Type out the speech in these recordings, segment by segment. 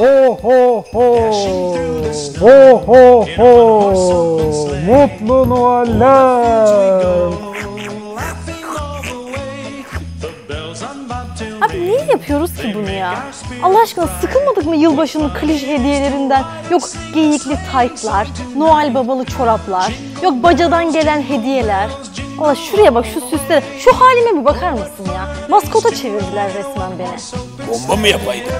Ho ho ho. Ho ho ho. Mutlu Noeller. Abi niye yapıyoruz ki bunu ya? Allah aşkına sıkılmadık mı yılbaşının klişe hediyelerinden? Yok geyikli taytlar, Noel babalı çoraplar, yok bacadan gelen hediyeler. Allah şuraya bak şu süslere, şu halime bir bakar mısın ya? Maskota çevirdiler resmen beni. Bomba mı yapaydık?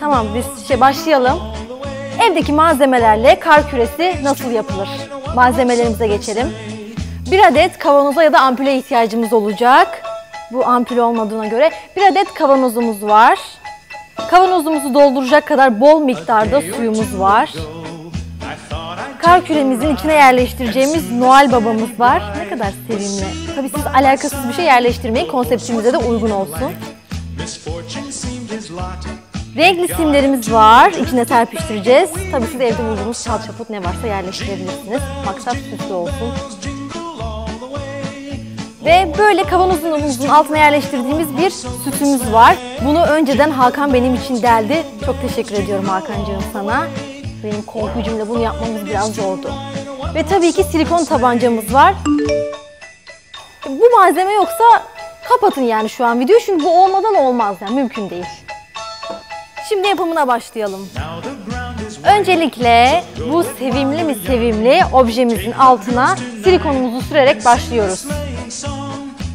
Tamam biz şey başlayalım. Evdeki malzemelerle kar küresi nasıl yapılır? Malzemelerimize geçelim. Bir adet kavanoza ya da ampule ihtiyacımız olacak. Bu ampul olmadığına göre bir adet kavanozumuz var. Kavanozumuzu dolduracak kadar bol miktarda suyumuz var. Kar küremizin içine yerleştireceğimiz Noel babamız var. Ne kadar sevimli. Tabii siz alakasız bir şey yerleştirmeyin. Konseptimize de uygun olsun. Renkli simlerimiz var. İçine serpiştireceğiz. Tabii siz evde bulduğunuz çal çaput ne varsa yerleştirebilirsiniz. Maksat süslü olsun. Ve böyle kavanozumuzun altına yerleştirdiğimiz bir sütümüz var. Bunu önceden Hakan benim için deldi. Çok teşekkür ediyorum Hakan'cığım sana. Benim korkucumla bunu yapmamız biraz zordu. Ve tabii ki silikon tabancamız var. Bu malzeme yoksa kapatın yani şu an videoyu. Çünkü bu olmadan olmaz yani mümkün değil. Şimdi yapımına başlayalım. Öncelikle bu sevimli mi sevimli objemizin altına silikonumuzu sürerek başlıyoruz.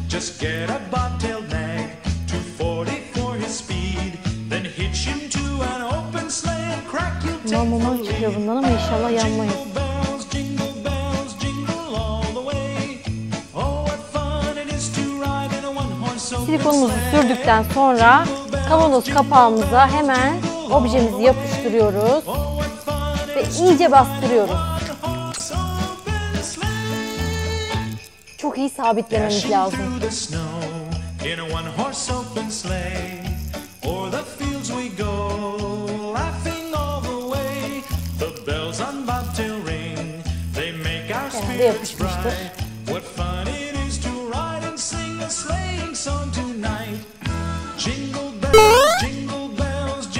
Just get a bobtail nag, 240 for his speed. Then hitch him to an open sleigh and crack you'll take Mamama çıkıyor bundan ama inşallah yanmayız. Oh, Silikonumuzu sürdükten sonra kavanoz kapağımıza hemen objemizi yapıştırıyoruz ve iyice bastırıyoruz. Çok iyi sabitlememiz lazım. through the snow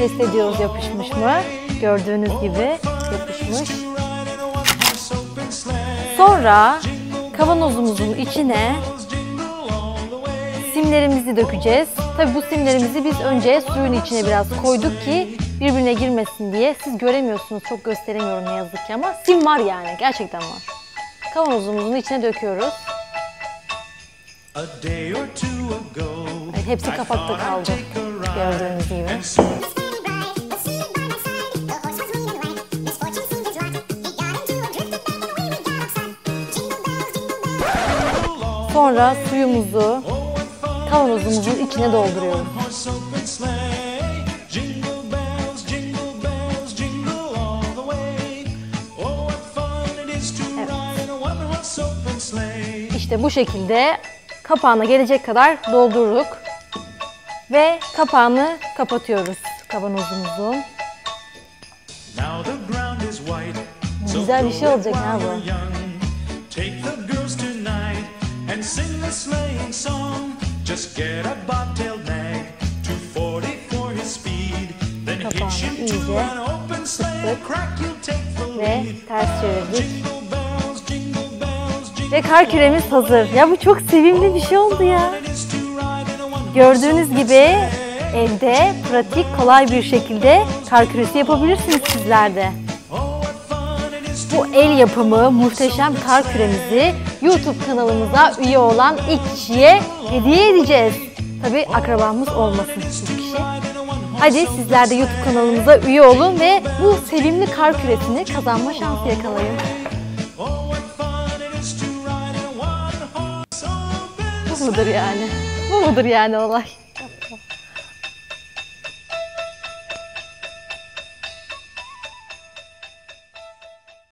Test ediyoruz yapışmış mı? Gördüğünüz gibi yapışmış. Sonra kavanozumuzun içine simlerimizi dökeceğiz. Tabi bu simlerimizi biz önce suyun içine biraz koyduk ki birbirine girmesin diye. Siz göremiyorsunuz, çok gösteremiyorum ne yazık ki ama sim var yani, gerçekten var. Kavanozumuzun içine döküyoruz. Hepsi kapakta kaldı. Gördüğünüz gibi. Ride in a one-horse open sleigh. İşte bu şekilde kapağına gelecek kadar doldurduk. Ve kapağını kapatıyoruz kavanozumuzun. Güzel bir şey olacak while bu. And sing a sleighing song. Just get a bobtail nag, 240 for his speed. Then hitch him to an open sleigh. Crack, you'll take the lead. Jingle bells, jingle bells, jingle Ve kar küremiz hazır. Ya bu çok sevimli bir şey oldu ya. Gördüğünüz gibi evde pratik, kolay bir şekilde kar küresi yapabilirsiniz sizler de. Oh, Bu el yapımı muhteşem kar küremizi YouTube kanalımıza üye olan ilk kişiye hediye edeceğiz. Tabi akrabamız olmasın bu kişi. Hadi sizler de YouTube kanalımıza üye olun ve bu sevimli kar küresini kazanma şansı yakalayın. Bu mudur yani? Bu mudur yani olay?